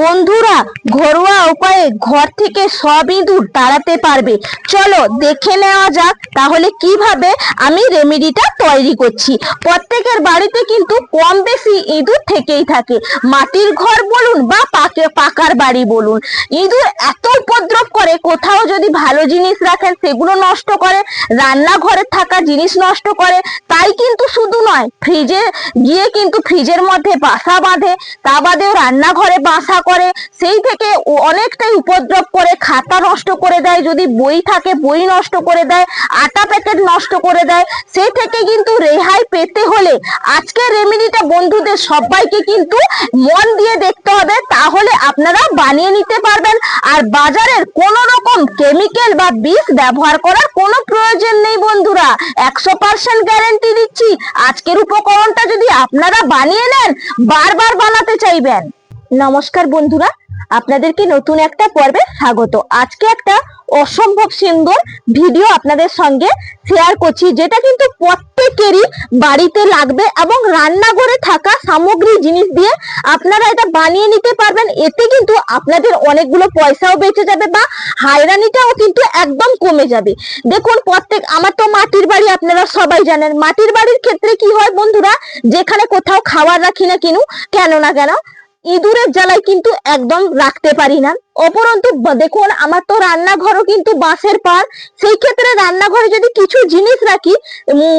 বন্ধুরা, ঘরোয়া উপায়ে ঘর থেকে সব ইঁদুর তাড়াতে পারবে। চলো দেখে নেওয়া যাক তাহলে কীভাবে আমি রেমেডিটা তৈরি করছি। প্রত্যেকের বাড়িতে কিন্তু কম বেশি ইঁদুর থেকেই থাকে। মাটির ঘর বলুন বা পাকে, পাকার বাড়ি বলুন। ইঁদুর এত উপদ্রব করে, কোথাও যদি ভালো জিনিস রাখেন সেগুলো নষ্ট করে, রান্নাঘরে থাকা জিনিস নষ্ট করে, তাই কিন্তু শুধু নয়, ফ্রিজে গিয়ে কিন্তু ফ্রিজের মধ্যে বাসা বাঁধে। তা বাদেও রান্নাঘরে বাসা করে, সেই থেকে অনেকটাই উপদ্রব করে খাতা নষ্ট করে দেয়, যদি বই থাকে বই নষ্ট করে দেয়, আটা প্যাকেট নষ্ট করে দেয়, সেই থেকে কিন্তু রেহাই পেতে হলে আজকের রেমেডিটা বন্ধুদের সবাইকে কিন্তু মন দিয়ে দেখতে হবে, তাহলে আপনারা বানিয়ে নিতে পারবেন। আর বাজারের কোনো রকম কেমিক্যাল বা বিষ ব্যবহার করার কোনো প্রয়োজন নেই বন্ধুরা। একশো পার্সেন্ট গ্যারেন্টি দিচ্ছি। আজকের উপকরণটা যদি আপনারা বানিয়ে নেন, বারবার বানাতে চাইবেন। নমস্কার বন্ধুরা, আপনাদেরকে নতুন একটা পর্বে স্বাগত। আজকে একটা অসম্ভব সুন্দর ভিডিও আপনাদের সঙ্গে শেয়ার করছি, যেটা কিন্তু প্রত্যেকেরই বাড়িতে লাগবে এবং রান্নাঘরে থাকা সামগ্রী জিনিস দিয়ে আপনারা এটা বানিয়ে নিতে পারবেন। এতে কিন্তু আপনাদের অনেকগুলো পয়সাও বেঁচে যাবে বা হায়রানিটাও কিন্তু একদম কমে যাবে। দেখুন, প্রত্যেক, আমার তো মাটির বাড়ি আপনারা সবাই জানেন। মাটির বাড়ির ক্ষেত্রে কি হয় বন্ধুরা, যেখানে কোথাও খাবার রাখি না কিনু, কেন না কেন ইঁদুরের জ্বালায় কিন্তু একদম রাখতে পারি না। অপরন্তু দেখুন, আমার তো রান্নাঘরও কিন্তু বাঁশের পার সেই ক্ষেত্রে রান্নাঘরে যদি কিছু জিনিস রাখি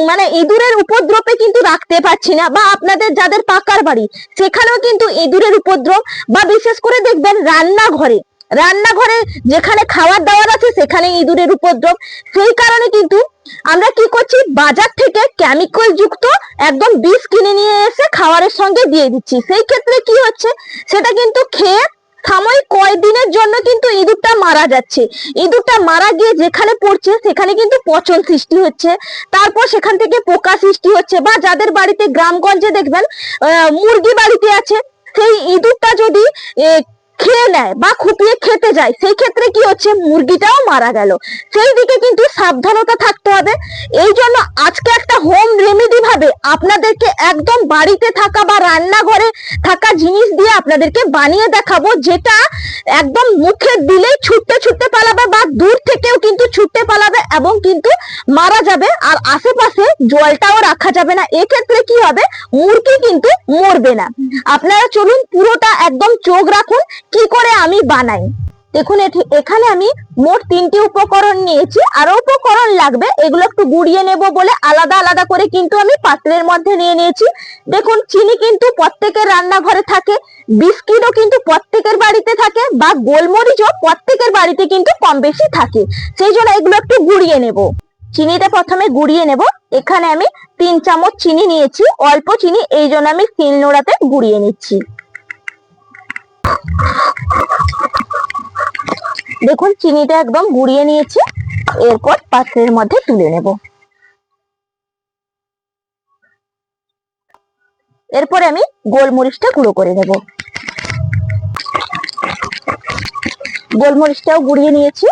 মানে ইঁদুরের উপদ্রবে কিন্তু রাখতে পারছি না, বা আপনাদের যাদের পাকার বাড়ি, সেখানেও কিন্তু ইঁদুরের উপদ্রব, বা বিশেষ করে দেখবেন রান্নাঘরে। রান্নাঘরে যেখানে খাবার দাবার আছে, সেখানে ইঁদুরের উপদ্রব। সেই কারণে কিন্তু আমরা কি করছি, বাজার থেকে কেমিক্যাল যুক্ত একদম বিষ কিনে নিয়ে এসে খাবারের সঙ্গে দিয়ে দিচ্ছি। সেই ক্ষেত্রে কি হচ্ছে, সেটা কিন্তু খেয়ে সাময়িক কয়েকদিনের জন্য কিন্তু ইঁদুরটা মারা যাচ্ছে। ইঁদুরটা মারা গিয়ে যেখানে পড়ছে, সেখানে কিন্তু পচন সৃষ্টি হচ্ছে। তারপর সেখান থেকে পোকা সৃষ্টি হচ্ছে বা যাদের বাড়িতে গ্রামগঞ্জে দেখবেন মুরগি বাড়িতে আছে, সেই ইঁদুরটা যদি খেয়ে নেয় বা খুপিয়ে খেতে যায়। সেই ক্ষেত্রে কি হচ্ছে? মুরগিটাও মারা গেল। সেই দিকে কিন্তু সাবধানতা থাকতে হবে। এই জন্য আজকে একটা হোম রেমেডি ভাবে আপনাদেরকে একদম বাড়িতে থাকা বা রান্নাঘরে থাকা জিনিস দিয়ে আপনাদেরকে বানিয়ে দেখাবো, যেটা একদম মুখে দিলেই ছুটতে ছুটতে পালাবে বা দূর থেকেও কিন্তু ছুটতে পালাবে এবং কিন্তু মারা যাবে আর আশেপাশে জলটাও রাখা যাবে না। এক্ষেত্রে কি হবে? মুরগি কিন্তু মরবে না। আপনারা চলুন পুরোটা একদম চোখ রাখুন। কি করে আমি বানাই? দেখুন এখানে আমি মোট তিনটি উপকরণ নিয়েছি। আরও উপকরণ লাগবে, এগুলো একটু গুড়িয়ে নেব বলে আলাদা আলাদা করে কিন্তু আমি পাত্রের মধ্যে নিয়ে নিয়েছি। দেখুন, চিনি কিন্তু প্রত্যেকের রান্নাঘরে থাকে, বিস্কিটও কিন্তু প্রত্যেকের বাড়িতে থাকে, বা গোলমরিচও প্রত্যেকের বাড়িতে কিন্তু কম বেশি থাকে। সেই জন্য এগুলো একটু গুড়িয়ে নেব। চিনিটা প্রথমে গুড়িয়ে নেব। এখানে আমি তিন চামচ চিনি নিয়েছি, অল্প চিনি, এই জন্য আমি শিল নোড়াতে গুড়িয়ে নিচ্ছি। দেখুন, চিনিটা একদম গুড়িয়ে নিয়েছি। এরপর পাত্রের মধ্যে তুলে নেব। এরপরে আমি গোলমরিচটা গুঁড়ো করে নেব। গোলমরিচটাও গুঁড়িয়ে নিয়েছি।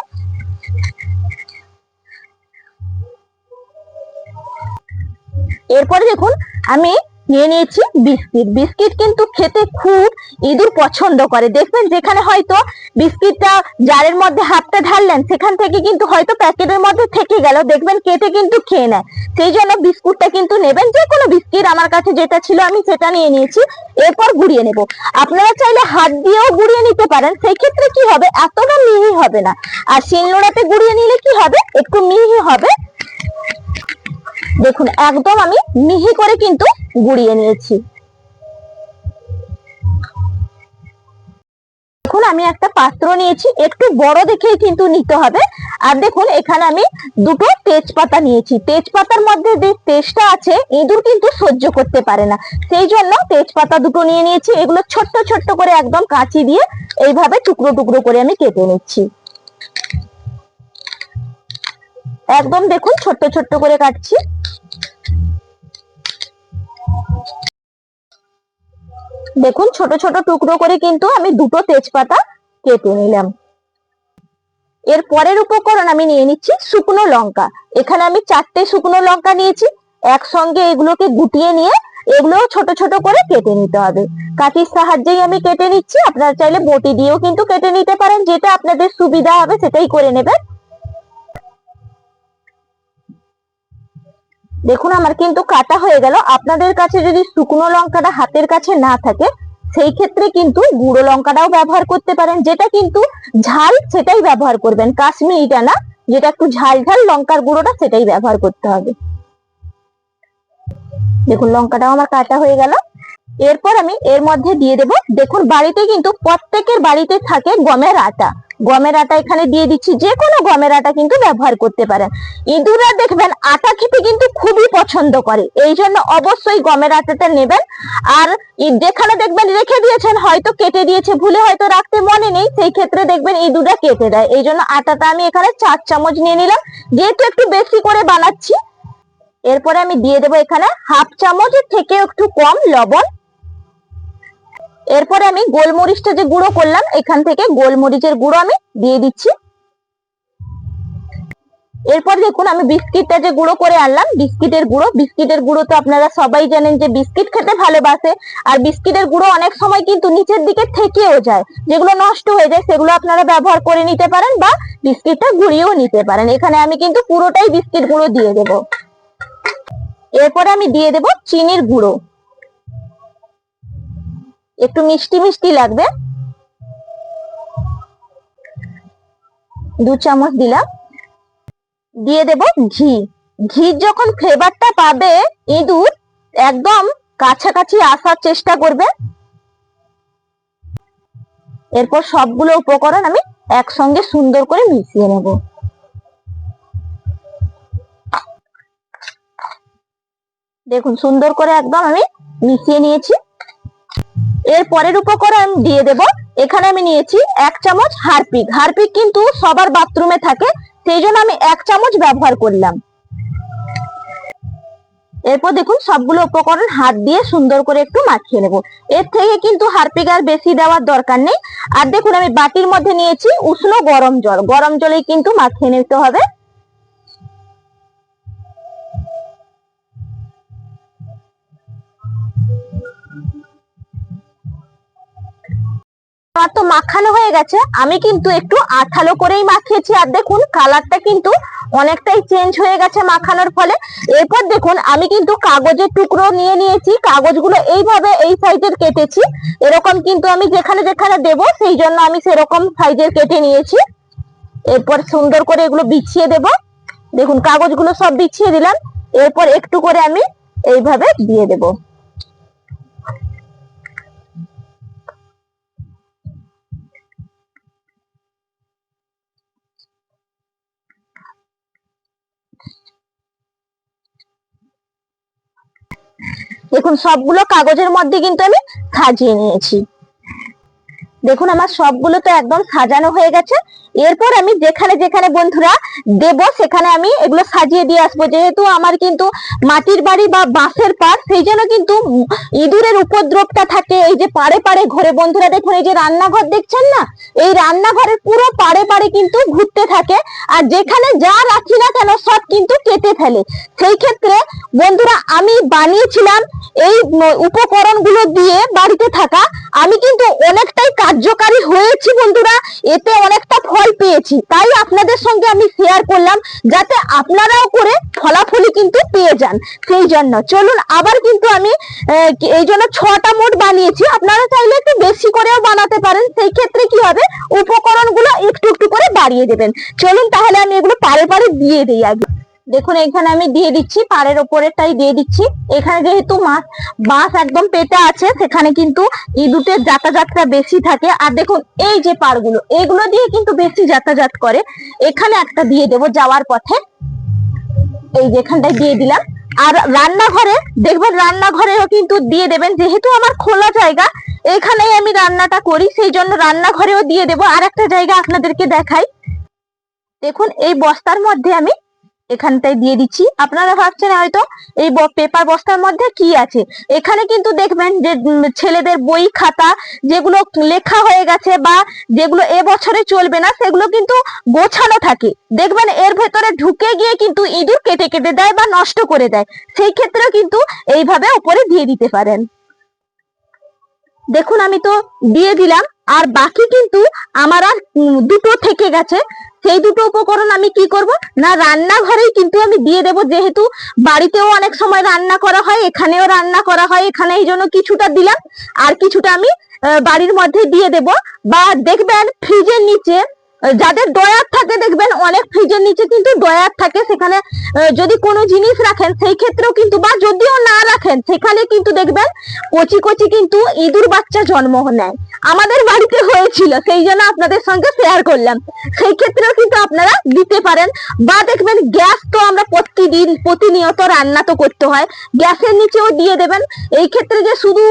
এরপরে দেখুন, আমি নিয়ে নিয়েছি, বিস্কিট। বিস্কিট কিন্তু খেতে খুব ইঁদুর পছন্দ করে। দেখবেন যেখানে হয়তো বিস্কিটটা জারের মধ্যে হাতটা ঢাললেন, সেখান থেকে কিন্তু হয়তো প্যাকেটের মধ্যে থেকে গেল। দেখবেন কেটে কিন্তু খেয়ে নেয়। সেই জন্য বিস্কুটটা কিন্তু নেবেন, যে কোনো বিস্কিট আমার কাছে যেটা ছিল আমি সেটা নিয়ে নিয়েছি। এরপর গুড়িয়ে নেব। আপনারা চাইলে হাত দিয়েও গুড়িয়ে নিতে পারেন। সেই ক্ষেত্রে কি হবে? এতটা মিহি হবে না। আর শিলনোড়াতে গুড়িয়ে নিলে কি হবে? একটু মিহি হবে। দেখুন, একদম আমি মিহি করে কিন্তু গুড়িয়ে নিয়েছি। দেখুন, আমি একটা পাত্র নিয়েছি, একটু বড় দেখেই কিন্তু নিতে হবে। আর দেখুন, এখানে আমি দুটো তেজপাতা নিয়েছি। তেজপাতার মধ্যে যে তেজটা আছে, ইঁদুর কিন্তু সহ্য করতে পারে না। সেই জন্য তেজপাতা দুটো নিয়ে নিয়েছি, এগুলো ছোট্ট ছোট্ট করে একদম কাঁচি দিয়ে এইভাবে টুকরো টুকরো করে আমি কেটে নিচ্ছি। একদম দেখুন, ছোট্ট ছোট্ট করে কাটছি। দেখুন, ছোট ছোট টুকরো করে কিন্তু আমি দুটো তেজপাতা কেটে নিলাম। এর পরের উপকরণ আমি নিয়ে নিচ্ছি শুকনো লঙ্কা। এখানে আমি চারটে শুকনো লঙ্কা নিয়েছি। একসঙ্গে এগুলোকে গুটিয়ে নিয়ে এগুলো ছোট ছোট করে কেটে নিতে হবে। কাঠির সাহায্যেই আমি কেটে নিচ্ছি। আপনারা চাইলে বটি দিয়েও কিন্তু কেটে নিতে পারেন। যেটা আপনাদের সুবিধা হবে সেটাই করে নেবেন। দেখুন আমার কিন্তু কাটা হয়ে গেল। আপনাদের কাছে যদি শুকনো লঙ্কাটা হাতের কাছে না থাকে, সেই ক্ষেত্রে কিন্তু গুঁড়ো লঙ্কাটাও ব্যবহার করতে পারেন। যেটা কিন্তু ঝাল, সেটাই ব্যবহার করবেন। কাশ্মীরিটা না, যেটা একটু ঝাল ঝাল লঙ্কার গুঁড়োটা, সেটাই ব্যবহার করতে হবে। দেখুন, লঙ্কাটাও আমার কাটা হয়ে গেল। এরপর আমি এর মধ্যে দিয়ে দেব। দেখুন, বাড়িতে কিন্তু প্রত্যেকের বাড়িতে থাকে গমের আটা। গমের আটা এখানে দিয়ে দিচ্ছি। যে কোনো গমের আটা কিন্তু ব্যবহার করতে পারেন। ইঁদুররা দেখবেন আটা খেতে কিন্তু খুবই পছন্দ করে। এই জন্য অবশ্যই গমের আটাটা নেবেন। আর যেখানে দেখবেন রেখে দিয়েছেন, হয়তো কেটে দিয়েছে, ভুলে হয়তো রাখতে মনে নেই, সেই ক্ষেত্রে দেখবেন ইঁদুররা কেটে দেয়। এই জন্য আটাটা আমি এখানে চার চামচ নিয়ে নিলাম। যেহেতু একটু বেশি করে বানাচ্ছি, এরপরে আমি দিয়ে দেবো এখানে হাফ চামচের থেকে একটু কম লবণ। এরপরে আমি গোলমরিচটা যে গুঁড়ো করলাম, এখান থেকে গোলমরিচের গুঁড়ো আমি দিয়ে দিচ্ছি। এরপর দেখুন, আমি বিস্কিটটা যে গুঁড়ো করে আনলাম, বিস্কিটের গুঁড়ো। বিস্কিটের গুঁড়ো তো আপনারা সবাই জানেন যে বিস্কিট খেতে ভালোবাসে। আর বিস্কিটের গুঁড়ো অনেক সময় কিন্তু নিচের দিকে থেকেও যায়। যেগুলো নষ্ট হয়ে যায়, সেগুলো আপনারা ব্যবহার করে নিতে পারেন বা বিস্কিটটা গুঁড়িয়েও নিতে পারেন। এখানে আমি কিন্তু পুরোটাই বিস্কিট গুঁড়ো দিয়ে দেব। এরপরে আমি দিয়ে দেব চিনির গুঁড়ো। একটু মিষ্টি মিষ্টি লাগবে। দু চামচ দিলাম। দিয়ে দেব ঘি। ঘি যখন ফ্লেভারটা পাবে, ইঁদুর একদম কাছাকাছি আসার চেষ্টা করবে। এরপর সবগুলো উপকরণ আমি একসঙ্গে সুন্দর করে মিশিয়ে নেব। দেখুন, সুন্দর করে একদম আমি মিশিয়ে নিয়েছি। এর পরের উপকরণ দিয়ে দেব। এখানে আমি নিয়েছি এক চামচ হারপিক। হারপিক কিন্তু সবার বাথরুমে থাকে, সেই জন্য আমি এক চামচ ব্যবহার করলাম। এরপর দেখুন, সবগুলো উপকরণ হাত দিয়ে সুন্দর করে একটু মাখিয়ে নেব। এর থেকে কিন্তু হারপিক আর বেশি দেওয়ার দরকার নেই। আর দেখুন, আমি বাটির মধ্যে নিয়েছি উষ্ণ গরম জল। গরম জলেই কিন্তু মাখিয়ে নিতে হবে। আমার তো মাখানো হয়ে গেছে, আমি কিন্তু একটু আঠালো করেই মাখিয়েছি। আর দেখুন, কালারটা কিন্তু অনেকটাই চেঞ্জ হয়ে গেছে মাখানোর ফলে। এরপর দেখুন, আমি কিন্তু কাগজের টুকরো নিয়ে নিয়েছি। কাগজগুলো এইভাবে এই সাইজের কেটেছি। এরকম কিন্তু আমি যেখানে যেখানে দেব, সেই জন্য আমি সেরকম সাইজের কেটে নিয়েছি। এরপর সুন্দর করে এগুলো বিছিয়ে দেব। দেখুন, কাগজগুলো সব বিছিয়ে দিলাম। এরপর একটু করে আমি এইভাবে দিয়ে দেবো। দেখুন সবগুলো কাগজের মধ্যে কিন্তু আমি সাজিয়ে নিয়েছি। দেখুন আমার সবগুলো তো একদম সাজানো হয়ে গেছে। এরপর আমি যেখানে যেখানে বন্ধুরা দেব, সেখানে আমি এগুলো সাজিয়ে দিয়ে আসব। যেহেতু আমার কিন্তু মাটির বাড়ি বা বাঁশের পাড়, সেই জন্য কিন্তু ইঁদুরের উপদ্রবটা থাকে। এই যে পাড়ে পাড়ে ঘরে বন্ধুরা দেখুন, এই যে রান্নাঘর দেখছেন না? এই রান্নাঘরের পুরো পাড়ে পাড়ে কিন্তু ঘুরতে থাকে। আর যেখানে যা রাখি না কেন, সব কিন্তু কেটে ফেলে। সেই ক্ষেত্রে বন্ধুরা, আমি বানিয়েছিলাম এই উপকরণগুলো দিয়ে বাড়িতে থাকা। আমি কিন্তু অনেকটাই কার্যকারী হয়েছি বন্ধুরা, এতে অনেকটা ফল পেয়েছি। তাই আপনাদের সঙ্গে আমি শেয়ার করলাম, যাতে আপনারাও করে ফলাফলই কিন্তু পেয়ে যান। সেই জন্য চলুন, আবার কিন্তু আমি এই জন্য ছটা মোট বানিয়েছি। আপনারা চাইলে একটু বেশি করেও বানাতে পারেন, সেই ক্ষেত্রে কি হবে, উপকরণগুলো একটু একটু করে বাড়িয়ে দেবেন। চলুন তাহলে আমি এগুলো পারে পারে দিয়ে দিই আগে। দেখুন, এখানে আমি দিয়ে দিচ্ছি, পাড়ের ওপরেরটাই দিয়ে দিচ্ছি। এখানে যেহেতু মাছ বাঁশ একদম পেতে আছে, সেখানে কিন্তু ইঁদুরের যাতায়াতটা বেশি থাকে। আর দেখুন, এই যে পাড়গুলো, এগুলো দিয়ে কিন্তু বেশি যাতায়াত করে। এখানে একটা দিয়ে দেব যাওয়ার পথে। এই যেখানটায় দিয়ে দিলাম। আর রান্নাঘরে, দেখবেন রান্নাঘরেও কিন্তু দিয়ে দেবেন। যেহেতু আমার খোলা জায়গা, এখানেই আমি রান্নাটা করি, সেই জন্য রান্নাঘরেও দিয়ে দেব। আর একটা জায়গা আপনাদেরকে দেখাই। দেখুন, এই বস্তার মধ্যে আমি এখানটায় দিয়ে দিচ্ছি। আপনারা ভাবছেন হয়তো এই পেপার বস্তার মধ্যে কি আছে? এখানে কিন্তু দেখবেন যে ছেলেদের বই খাতা যেগুলো লেখা হয়ে গেছে বা যেগুলো এ বছরে চলবে না, সেগুলো কিন্তু গোছানো থাকে। দেখবেন এর ভেতরে ঢুকে গিয়ে কিন্তু ইঁদুর কেটে কেটে দেয় বা নষ্ট করে দেয়। সেই ক্ষেত্রেও কিন্তু এইভাবে উপরে দিয়ে দিতে পারেন। দেখুন আমি তো দিয়ে দিলাম। আর বাকি কিন্তু আমার আর দুটো থেকে গেছে। সেই দুটো উপকরণ আমি কি করব? না, রান্নাঘরেই কিন্তু আমি দিয়ে দেব, যেহেতু বাড়িতেও অনেক সময় রান্না করা হয়, এখানেও রান্না করা হয়, এখানে এই জন্য কিছুটা দিলাম। আর কিছুটা আমি বাড়ির মধ্যে দিয়ে দেব। বা দেখবেন, ফ্রিজের নিচে যাদের ডয়ার থাকে দেখবেন, অনেক ফ্রিজের নিচে কিন্তু ডয়ার থাকে, সেখানে যদি কোনো জিনিস রাখেন, সেই ক্ষেত্রেও কিন্তু, বা যদিও না রাখেন, সেখানে কিন্তু দেখবেন, কচি কচি কিন্তু ইঁদুর বাচ্চা জন্ম নেয়। আমাদের বাড়িতে হয়েছিল, সেই জন্য আপনাদের সঙ্গে শেয়ার করলাম। সেই ক্ষেত্রেও কিন্তু আপনারা দিতে পারেন, বা দেখবেন, গ্যাস তো আমরা প্রতিদিন, প্রতিনিয়ত রান্না তো করতে হয়, গ্যাসের নিচেও দিয়ে দেবেন। এই ক্ষেত্রে যে শুধু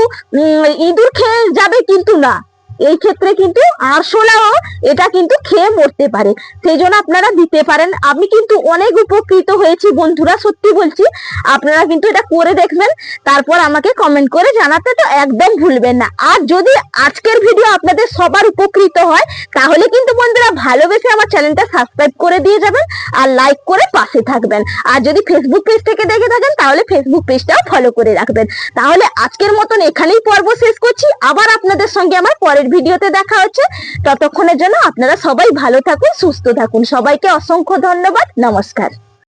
ইঁদুর খেয়ে যাবে কিন্তু না। এই ক্ষেত্রে কিন্তু আরশোলাও এটা কিন্তু খেয়ে মরতে পারে। সেই জন্য আপনারা দিতে পারেন। আমি কিন্তু অনেক উপকৃত হয়েছি বন্ধুরা, সত্যি বলছি। আপনারা কিন্তু এটা করে দেখবেন, তারপর আমাকে কমেন্ট করে জানাতে তো একদম ভুলবেন না। আর যদি আজকের ভিডিও আপনাদের সবার উপকৃত হয়, তাহলে কিন্তু বন্ধুরা ভালোবেসে আমার চ্যানেলটা সাবস্ক্রাইব করে দিয়ে যাবেন আর লাইক করে পাশে থাকবেন। আর যদি ফেসবুক পেজ থেকে দেখে থাকেন, তাহলে ফেসবুক পেজটাও ফলো করে রাখবেন। তাহলে আজকের মতন এখানেই পর্ব শেষ করছি। আবার আপনাদের সঙ্গে আমার পরের ভিডিওতে দেখা হচ্ছে। ততক্ষণের জন্য আপনারা সবাই ভালো থাকুন, সুস্থ থাকুন। সবাইকে অসংখ্য ধন্যবাদ। নমস্কার।